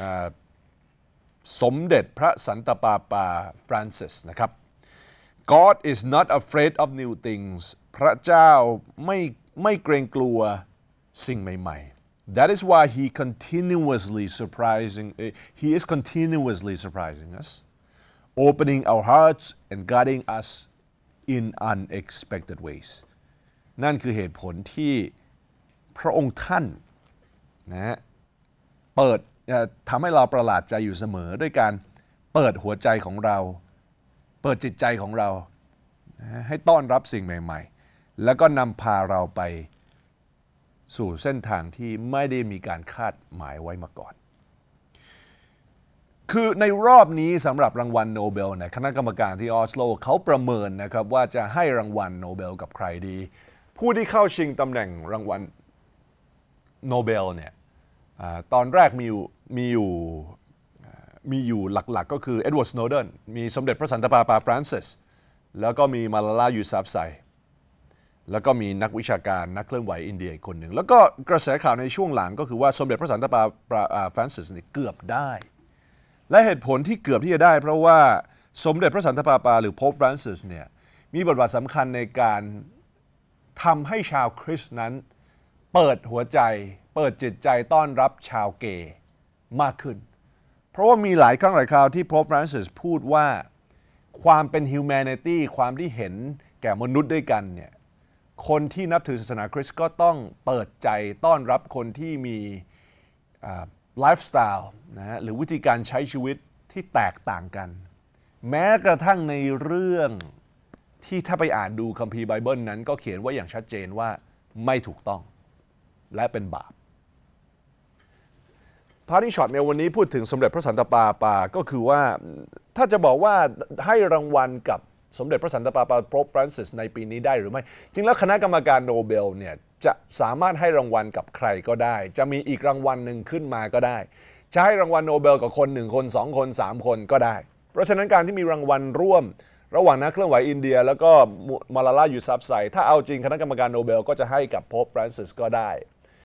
อ่าสมเด็จพระสันตะปาปาฟรานซิสนะครับ God is not afraid of new things พระเจ้าไม่ไม่เกรงกลัวสิ่งใหม่ๆ That is why he continuously surprising eh, he is continuously surprising us opening our hearts and guiding us in unexpected ways นั่นคือเหตุผลที่พระองค์ท่านนะฮะเปิดเอ่อ ทำให้เราประหลาดใจอยู่เสมอ ด้วยการเปิดหัวใจของเรา เปิดจิตใจของเรา ให้ต้อนรับสิ่งใหม่ ๆ แล้วก็นำพาเราไปสู่เส้นทางที่ไม่ได้มีการคาดหมายไว้มาก่อน คือในรอบนี้สำหรับรางวัลโนเบลเนี่ยคณะกรรมการที่ออสโลเขาประเมินนะครับว่าจะให้รางวัลโนเบลกับใครดี ผู้ที่เข้าชิงตำแหน่งรางวัลโนเบลเนี่ยอตอนแรกมีอยู่ มีอยู่มีอยู่หลักๆ ก็คือเอ็ดเวิร์ดสโนเดนมีสมเด็จพระสันตะปาปาฟรานซิสแล้วก็มีมาลาลายูซัฟไซแล้วก็มีนักวิชาการนักเคลื่อนไหวอินเดียอีกคนหนึ่ง แล้วก็กระแสข่าวในช่วงหลังก็คือว่าสมเด็จพระสันตะปาปาฟรานซิสเนี่ยเกือบได้ และเหตุผลที่เกือบที่จะได้ เพราะว่าสมเด็จพระสันตะปาปาหรือโป๊ปฟรานซิสเนี่ยมีบทบาทสำคัญในการทำให้ชาวคริสต์นั้น เปิดหัวใจ เปิดจิตใจต้อนรับชาวเกย์ มากขึ้น เพราะว่ามีหลายครั้งหลายคราวที่โป๊ปฟรานซิสพูดว่าความเป็น humanity ความที่เห็นแก่มนุษย์ด้วยกันเนี่ยคนที่นับถือศาสนาคริสต์ก็ต้องเปิดใจต้อนรับคนที่มีไลฟ์สไตล์นะฮะหรือวิธีการใช้ชีวิตที่แตกต่างกัน แม้กระทั่งในเรื่องที่ถ้าไปอ่านดูคัมภีร์ไบเบิลนั้นก็เขียนว่าอย่างชัดเจนว่าไม่ถูกต้องและเป็นบาป พาร์ตี้ช็อตในวันนี้พูดถึงสมเด็จพระสันตะปาปา ก็คือว่าถ้าจะบอกว่าให้รางวัลกับสมเด็จพระสันตะปาปาโป๊ปฟรานซิสในปีนี้ได้หรือไม่ จริงแล้วคณะกรรมการโนเบลเนี่ยจะสามารถให้รางวัลกับใครก็ได้ จะมีอีกรางวัลหนึ่งขึ้นมาก็ได้ จะให้รางวัลโนเบลกับคนหนึ่งคนสองคนสามคนก็ได้ เพราะฉะนั้นการที่มีรางวัลร่วม ระหว่างนักเคลื่อนไหวอินเดีย แล้วก็มาลาลายูซัฟไซถ้าเอาจริงคณะกรรมการโนเบลก็จะให้กับโป๊ปฟรานซิสก็ได้